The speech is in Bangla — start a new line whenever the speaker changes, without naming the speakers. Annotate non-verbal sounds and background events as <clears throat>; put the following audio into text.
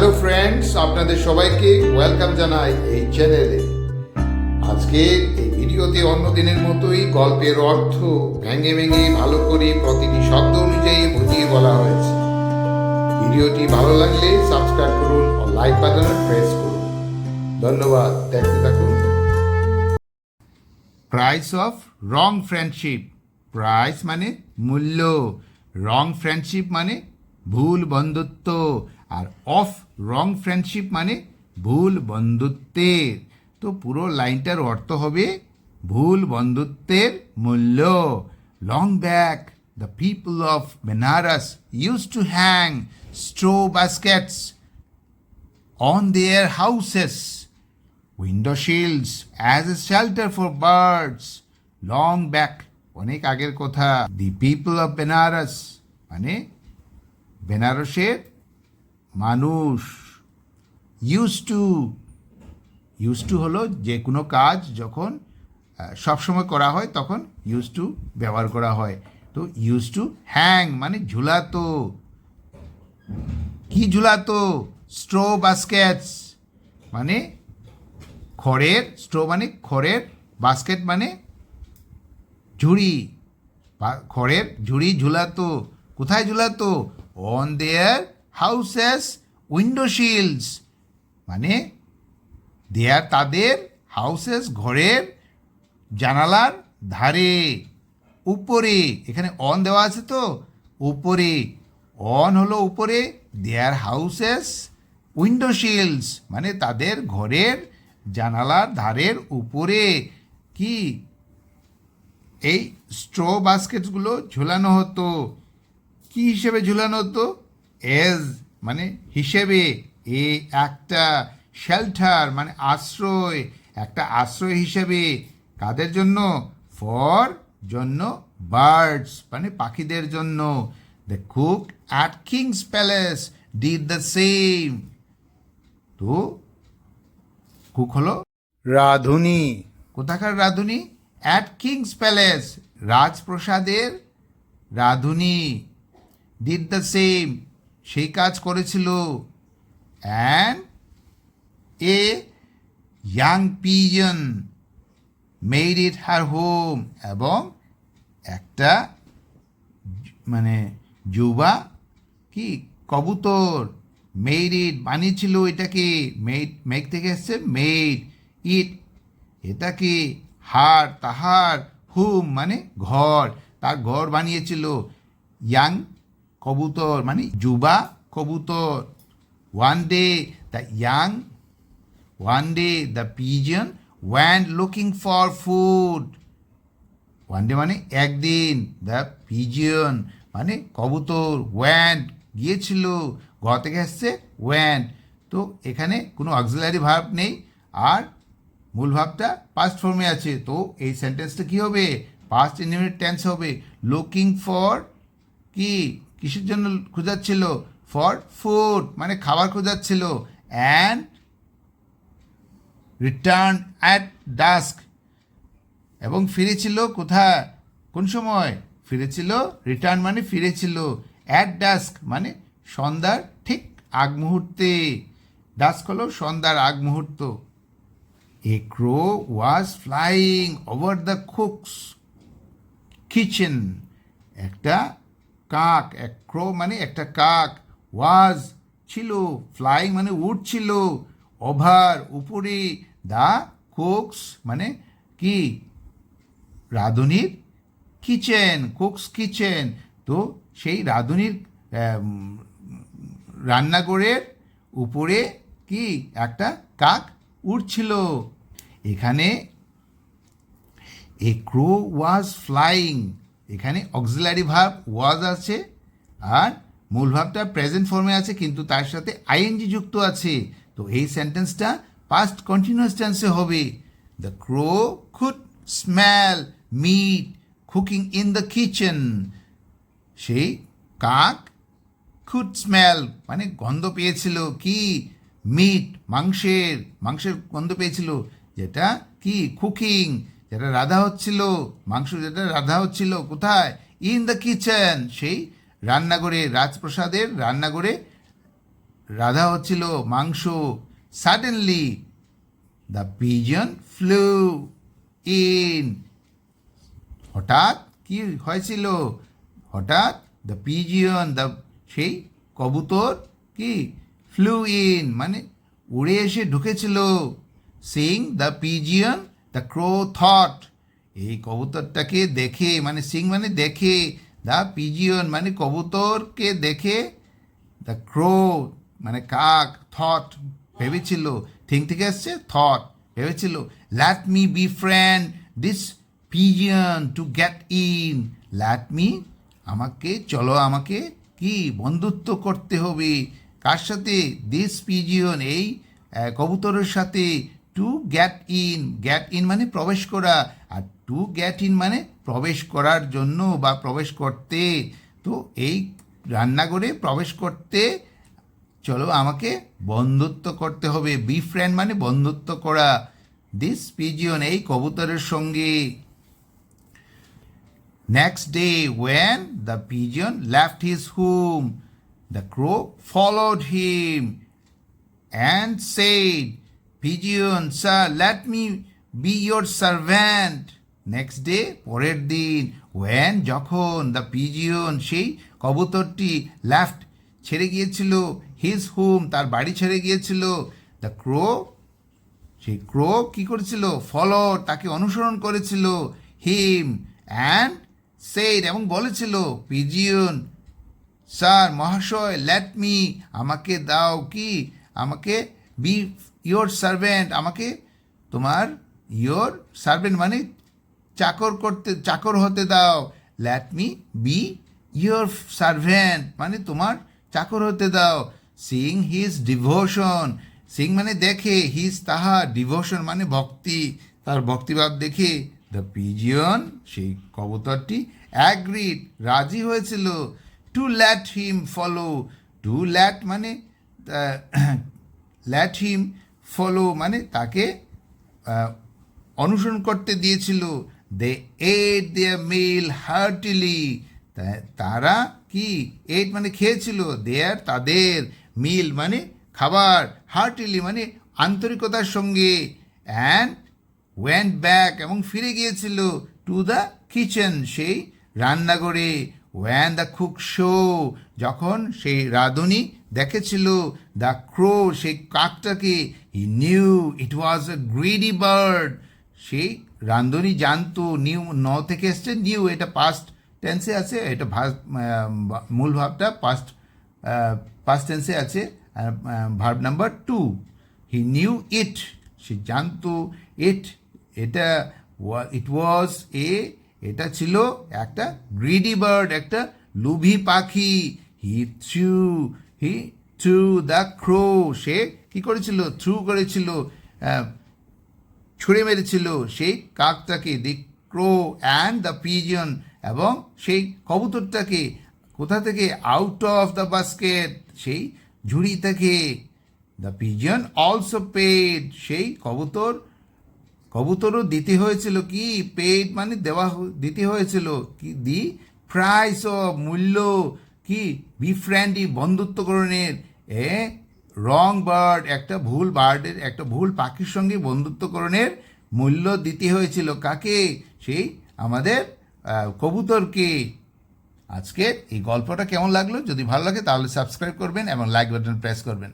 হ্যালো ফ্রেন্ডস আপনাদের সবাইকে ওয়েলকাম জানাই এই চ্যানেলে আজকে এই ভিডিওতে অন্য দিনের মতোই গল্পের অর্থ ভেঙে ভেঙে ভালো করে প্রতিটি শব্দ অনুযায়ী বুঝিয়ে বলা হয়েছে। ভিডিওটি ভালো লাগলে সাবস্ক্রাইব করুন ও লাইক বাটনে প্রেস করুন। ধন্যবাদ, দেখতে থাকুন। Price of wrong friendship price মানে মূল্য। রং ফ্রেন্ডশিপ মানে ভুল বন্ধুত্ব। আর অফ রং ফ্রেন্ডশিপ মানে ভুল বন্ধুত্বের। তো পুরো লাইনটার অর্থ হবে ভুল বন্ধুত্বের মূল্য। Long back the people of Benares use to hang straw baskets on their houses window shields as a shelter for birds long back অনেক আগের কথা। দি পিপল অফ বেনারস মানে বেনারসের মানুষ ইউজ টু ইউজ টু হলো যে কোনো কাজ যখন সবসময় করা হয় তখন ইউজ টু ব্যবহার করা হয়। তো ইউজ টু হ্যাং মানে ঝুলাতো। কি ঝুলাতো? স্ট্রো বাস্কেটস মানে খড়ের স্ট্রো মানে খড়ের বাস্কেট মানে ঝুড়ি। খড়ের ঝুড়ি ঝুলাতো। কোথায় ঝুলাতো? On their houses window shields মানে দেয়ার তাদের হাউসেস ঘরের জানালার ধারে, উপরে। এখানে অন দেওয়া আছে তো, উপরে। অন হলো উপরে দেয়ার হাউসেস উইন্ডো শিল্ডস মানে তাদের ঘরের জানালার ধারের উপরে। কি? এই স্ট্র বাস্কেটগুলো ঝুলানো হতো। কি হিসেবে ঝুলানো হতো? এজ মানে হিসেবে, এ একটা শেল্টার মানে আশ্রয়, একটা আশ্রয় হিসেবে কাদের জন্য? ফর জন্য বার্ডস মানে পাখিদের জন্য। The cook at king's palace did the same তো কুক হলো রাধুনি। কোথাকার রাধুনি? অ্যাট কিংস প্যালেস রাজপ্রসাদের রাধুনি। ডিড দ্য সেম সেই কাজ করেছিল and a young pigeon made it her home এবং একটা মানে যুবা কি কবুতর মেড ইট বানিয়েছিল এটাকে মেড মেঘ থেকে এসছে মেড ইট এটাকে হার, তাহার, হুম মানে ঘর, তার ঘর বানিয়েছিল ইয়াং কবুতর মানে যুবা কবুতর। One day the young one day the pigeon went looking for food one day মানে একদিন দ্য পিজিয়ন মানে কবুতর ওয়ান্ড গিয়েছিল গ থেকে আসছে ওয়ান্ড তো এখানে কোনো অক্সিলারি ভার্ব নেই, আর মূল ভাবটা পাস্ট ফর্মে আছে। তো এই সেন্টেন্সটা কী হবে? পাস্ট ইনডিফিনিট টেন্স হবে। লুকিং ফর কি? কিসের জন্য খোঁজাচ্ছিল? ফর ফুড মানে খাবার খোঁজাচ্ছিল। অ্যান্ড রিটার্ন অ্যাট ডাস্ক এবং ফিরেছিল কোথায়? কোন সময়? ফিরেছিল রিটার্ন মানে ফিরেছিল। অ্যাট ডাস্ক মানে সন্ধ্যার ঠিক আগ মুহূর্তে। ডাস্ক হলো সন্ধ্যার আগ মুহূর্ত। A crow was flying over the cook's kitchen একটা কাক, এক ক্রো মানে একটা কাক। ওয়াজ ছিল ফ্লাইং মানে উঠছিল ওভার উপরে দা কুকস মানে কি? রাঁধুনির কিচেন কুকস কিচেন তো সেই রাঁধুনির রান্নাঘরের উপরে কি? একটা কাক উড়ছিল। এখানে এ ক্রো ওয়াজ ফ্লাইং এখানে অক্সিলারি ভাব ওয়াজ আছে আর মূল ভাবটা প্রেজেন্ট ফর্মে আছে, কিন্তু তার সাথে আইএনজি যুক্ত আছে। তো এই সেন্টেন্সটা পাস্ট কন্টিনিউয়াস টেন্সে হবে। The crow could smell meat cooking in the kitchen সেই কাক খুড স্মেল মানে গন্ধ পেয়েছিল কি? মিট মাংসের মাংসের গন্ধ পেয়েছিল। যেটা কি? কুকিং যেটা রাধা হচ্ছিল, মাংস যেটা রাধা হচ্ছিল, কোথায়? ইন দ্য কিচেন সেই রান্নাঘরে, রাজপ্রসাদের রান্নাঘরে রাধা হচ্ছিল মাংস। Suddenly the pigeon flew in হঠাৎ কি হয়েছিল? হঠাৎ দ্য পিজিয়ন দ্য সেই কবুতর কি ফ্লু ইন মানে উড়ে এসে ঢুকেছিল। Seeing the pigeon the crow thought এই কবুতরটাকে দেখে মানে সিং মানে দেখে দ্য পিজিয়ন মানে কবুতরকে দেখে দ্য ক্রো মানে কাক থট ভেবেছিল, থিং থেকে আসছে থট ভেবেছিল let me befriend this pigeon to get in let me আমাকে, চলো আমাকে কি বন্ধুত্ব করতে হবে, কার সাথে দিস পিজিয়ন এই কবুতরের সাথে to get in get in মানে প্রবেশ করা। আর টু গ্যাট ইন মানে প্রবেশ করার জন্য বা প্রবেশ করতে। তো এই রান্নাঘরে প্রবেশ করতে চলো আমাকে বন্ধুত্ব করতে হবে। বি ফ্রেন্ড মানে বন্ধুত্ব করা। দিস পিজিয়ন এই কবুতরের সঙ্গে। Next day when the pigeon left his home, the crow followed him and said, Pigeon, sir, let me be your servant. Next day পরের দিন ওয়েন যখন দ্য পিজিয়ন সেই কবুতরটি লেফট ছেড়ে গিয়েছিল হিজ হোম তার বাড়ি ছেড়ে গিয়েছিল দ্য ক্রো সেই ক্রো কি করেছিল ফলো তাকে অনুসরণ করেছিল হিম অ্যান্ড সেইড এবং বলেছিল পিজিয়ন স্যার মহাশয় লেট মি আমাকে দাও কি আমাকে বি ইয়োর সার্ভেন্ট আমাকে তোমার ইয়োর সার্ভেন্ট মানে চাকর করতে, চাকর হতে দাও। Let me be your servant মানে তোমার চাকর হতে দাও। সিং হিজ ডিভোশন সিং মানে দেখে হিজ তাহার ডিভোশন মানে ভক্তি। তার ভক্তিভাব দেখে দ্য পিজিয়ন সেই কবুতরটি অ্যাগ্রিড রাজি হয়েছিল। To let him follow to let মানে ল্যাট হিম <clears throat> ফলো মানে তাকে অনুসরণ করতে দিয়েছিল। দে এট দেয়ার মিল হার্টিলি তারা কি? এট মানে খেয়েছিল। দেয়ার তাদের মিল মানে খাবার। হার্টিলি মানে আন্তরিকতার সঙ্গে। অ্যান্ড ওয়েন্ট ব্যাক এবং ফিরে গিয়েছিল টু দ্য কিচেন সেই রান্নাঘরে। ওয়ান দ্য কুক শো যখন সেই রাঁধুনি দেখেছিল দ্য ক্রো সেই কাকটাকে he knew it was a greedy bird সেই রান্ধুনি জানতো নিউ ন থেকে এসছে নিউ এটা পাস্ট টেন্সে আছে, এটা ভাস- মূল ভাবটা পাস্ট পাস্ট টেন্সে আছে verb number two he knew it সে জানতো ইট এটা ইট ওয়াজ এ এটা ছিল একটা গ্রিডি বার্ড একটা লুভি পাখি। He threw he threw the crow সে কি করেছিল? থ্রু করেছিল ছুঁড়ে মেরেছিল সেই কাকটাকে the crow and the pigeon এবং সেই কবুতরটাকে। কোথা থেকে? আউট অফ দ্য বাস্কেট সেই ঝুড়ি থেকে। দ্য পিজিয়ন অলসো পেড সেই কবুতর কবুতরও দিতে হয়েছিল কি? পেড মানে দেওয়া দিতে হয়েছিল কি? দি প্রাইস অফ মূল্য কি? বিফ্রেন্ডি বন্ধুত্বকরণের, এ? রং বার্ড একটা ভুল বার্ডের একটা ভুল পাখির সঙ্গে বন্ধুত্বকরণের মূল্য দিতে হয়েছিল কাকে? সেই আমাদের কবুতরকে। আজকের এই গল্পটা কেমন লাগল? যদি ভালো লাগে তাহলে সাবস্ক্রাইব করবেন এবং লাইক বাটন প্রেস করবেন।